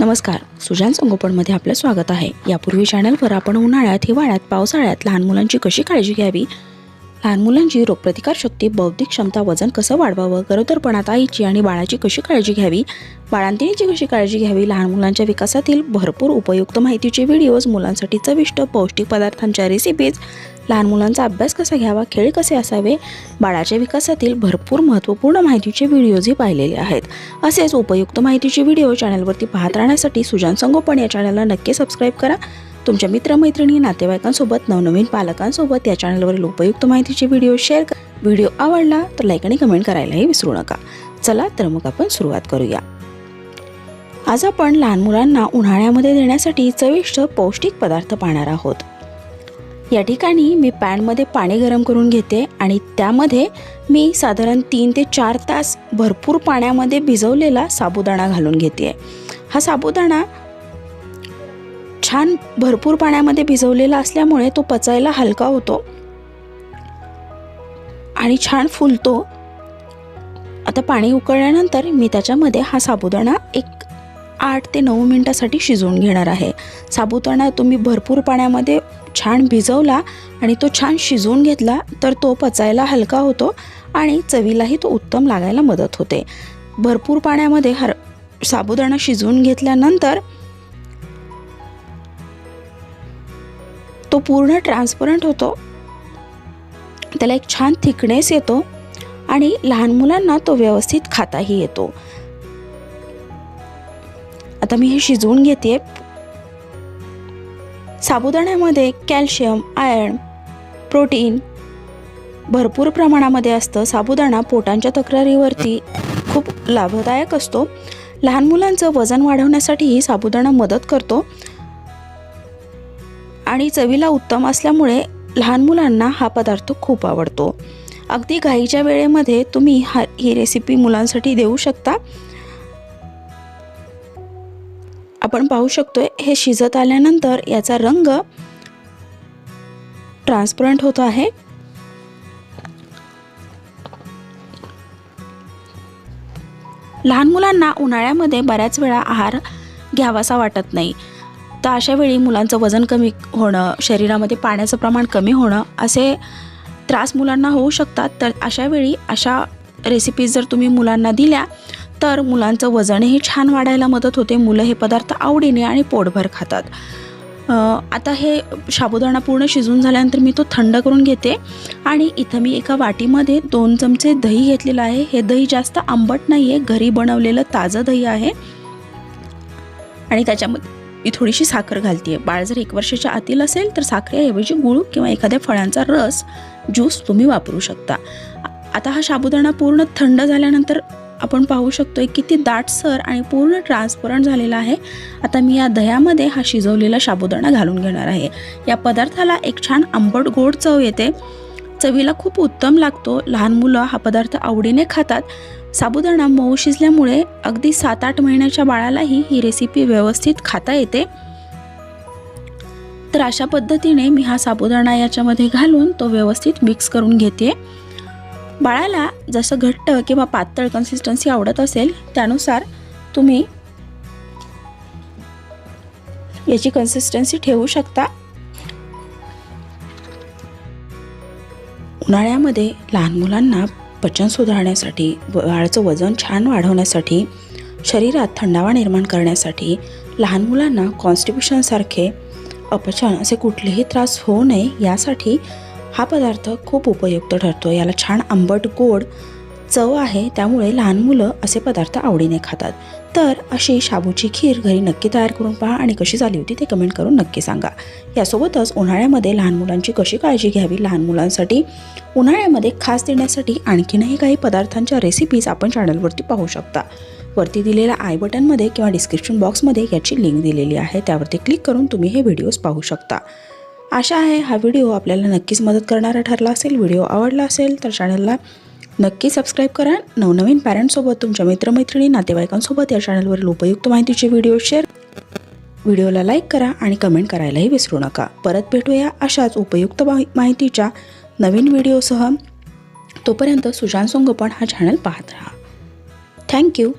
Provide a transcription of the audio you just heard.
नमस्कार. सुजान संगोपनमध्ये आपलं स्वागत आहे. यापूर्वी चॅनलवर आपण उन्हाळ्यात हिवाळ्यात पावसाळ्यात लहान मुलांची कशी काळजी घ्यावी? लहान मुलांची रोगप्रतिकारशक्ती बौद्धिक क्षमता वजन कसं वाढवावं गरोदरपणात आईची आणि बाळाची कशी काळजी घ्यावी बाळांतिणीची कशी काळजी घ्यावी लहान मुलांच्या विकासातील भरपूर उपयुक्त माहितीचे व्हिडिओज मुलांसाठी चविष्ट पौष्टिक पदार्थांच्या रेसिपीज लहान मुलांचा अभ्यास कसा घ्यावा खेळ कसे असावे बाळाच्या विकासातील भरपूर महत्त्वपूर्ण माहितीचे व्हिडिओजही पाहिलेले आहेत. असेच उपयुक्त माहितीचे व्हिडिओ चॅनलवरती पाहत राहण्यासाठी सुजान संगोपन या चॅनलला नक्की सबस्क्राईब करा. तुमच्या मित्रमैत्रिणी नातेवाईकांसोबत नवनवीन पालकांसोबत या चॅनलवरील उपयुक्त माहितीचे व्हिडिओ शेअर व्हिडिओ आवडला तर लाईक आणि कमेंट करायलाही विसरू नका. चला तर मग आपण सुरुवात करूया. आज आपण लहान मुलांना उन्हाळ्यामध्ये देण्यासाठी चविष्ट पौष्टिक पदार्थ पाहणार आहोत. या ठिकाणी मी पॅनमध्ये पाणी गरम करून घेते आणि त्यामध्ये मी साधारण तीन ते चार तास भरपूर पाण्यामध्ये भिजवलेला साबुदाणा घालून घेते. हा साबुदाणा छान भरपूर पाण्यामध्ये भिजवलेला असल्यामुळे तो पचायला हलका होतो. आणि छान फुलतो. आता पाणी उकळल्यानंतर मी त्याच्यामध्ये हा साबुदाणा एक आठ ते नऊ मिनटासाठी शिजवून घेणार आहे. साबुदाणा तुम्ही भरपूर पाण्यामध्ये छान भिजवला आणि तो छान शिजवून घेतला तर तो पचायला हलका होतो आणि चवीलाही तो उत्तम लागायला मदत होते. भरपूर पाण्यामध्ये हर साबुदाणा शिजवून घेतल्यानंतर तो पूर्ण ट्रान्सपरंट होतो. त्याला एक छान थिकनेस येतो आणि लहान मुलांना तो व्यवस्थित खाताही येतो. आता मी हे शिजवून घेते. साबुदाण्यामध्ये कॅल्शियम आयर्न प्रोटीन भरपूर प्रमाणामध्ये असतं. साबुदाणा पोटांच्या तक्रारीवरती खूप लाभदायक असतो. लहान मुलांचं वजन वाढवण्यासाठीही साबुदाणा मदत करतो. आणि चवीला उत्तम असल्यामुळे लहान मुलांना हा पदार्थ खूप आवडतो. अगदी घाईच्या वेळेमध्ये तुम्ही हा ही रेसिपी मुलांसाठी देऊ शकता. आपण पाहू शकतोय हे शिजत आल्यानंतर याचा रंग ट्रान्सपरंट होत आहे. लहान मुलांना उन्हाळ्यामध्ये बऱ्याच वेळा आहार घ्यावासा वाटत नाही. तर अशा वेळी मुलांचं वजन कमी होणं शरीरामध्ये पाण्याचं प्रमाण कमी होणं असे त्रास मुलांना होऊ शकतात. तर अशा वेळी अशा रेसिपीज जर तुम्ही मुलांना दिल्या तर मुलांचं वजनही छान वाढायला मदत होते. मुलं हे पदार्थ आवडीने आणि पोटभर खातात. आता हे साबुदाणा पूर्ण शिजून झाल्यानंतर मी तो थंड करून घेते आणि इथं मी एका वाटीमध्ये दोन चमचे दही घेतलेलं आहे. हे दही जास्त आंबट नाही आहे घरी बनवलेलं ताजं दही आहे. आणि त्याच्यामध्ये मी थोडीशी साखर घालते बाळ जर एक वर्षाच्या आतील असेल तर साखरेऐवजी गुळ किंवा एखाद्या फळांचा रस ज्यूस तुम्ही वापरू शकता. आता हा साबुदाणा पूर्ण थंड झाल्यानंतर आपण पाहू शकतोय किती दाटसर आणि पूर्ण ट्रान्सपरंट झालेला आहे. आता मी या दह्यामध्ये हा शिजवलेला साबुदाणा घालून घेणार आहे. या पदार्थाला एक छान आंबट गोड चव येते. चवीला खूप उत्तम लागतो. लहान मुलं हा पदार्थ आवडीने खातात. साबुदाणा मऊ शिजल्यामुळे अगदी सात आठ महिन्याच्या बाळालाही ही रेसिपी व्यवस्थित खाता येते. तर अशा पद्धतीने मी हा साबुदाणा याच्यामध्ये घालून तो व्यवस्थित मिक्स करून घेते. बाळाला जसं घट्ट किंवा पातळ कन्सिस्टन्सी आवडत असेल त्यानुसार तुम्ही याची कन्सिस्टन्सी ठेवू शकता. उन्हाळ्यामध्ये लहान मुलांना पचन सुधारण्यासाठी बाळाचं वजन छान वाढवण्यासाठी शरीरात थंडावा निर्माण करण्यासाठी लहान मुलांना कॉन्स्टिट्युशनसारखे अपचन असे कुठलेही त्रास होऊ नये यासाठी हा पदार्थ खूप उपयुक्त ठरतो. याला छान आंबट गोड चव आहे. त्यामुळे लहान मुलं असे पदार्थ आवडीने खातात. तर अशी शाबूची खीर घरी नक्की तयार करून पहा आणि कशी झाली होती ते कमेंट करून नक्की सांगा. यासोबतच उन्हाळ्यामध्ये लहान मुलांची कशी काळजी घ्यावी लहान मुलांसाठी? उन्हाळ्यामध्ये खास देण्यासाठी आणखीनही काही पदार्थांच्या रेसिपीज आपण चॅनलवरती पाहू शकता. वरती दिलेल्या आय बटनमध्ये किंवा डिस्क्रिप्शन बॉक्समध्ये याची लिंक दिलेली आहे. त्यावरती क्लिक करून तुम्ही हे व्हिडिओज पाहू शकता. आशा आहे हा व्हिडिओ आपल्याला नक्कीच मदत करणारा ठरला असेल. व्हिडिओ आवडला असेल तर चॅनलला नक्की सबस्क्राईब करा. नवनवीन पॅरेंट्ससोबत तुमच्या मित्रमैत्रिणी नातेवाईकांसोबत या चॅनलवरील उपयुक्त माहितीचे व्हिडिओ शेअर व्हिडिओला लाईक करा आणि कमेंट करायलाही विसरू नका. परत भेटूया अशाच उपयुक्त माहि- माहितीच्या नवीन व्हिडिओसह तोपर्यंत सुजान संगोपन हा चॅनल पाहत राहा. थँक्यू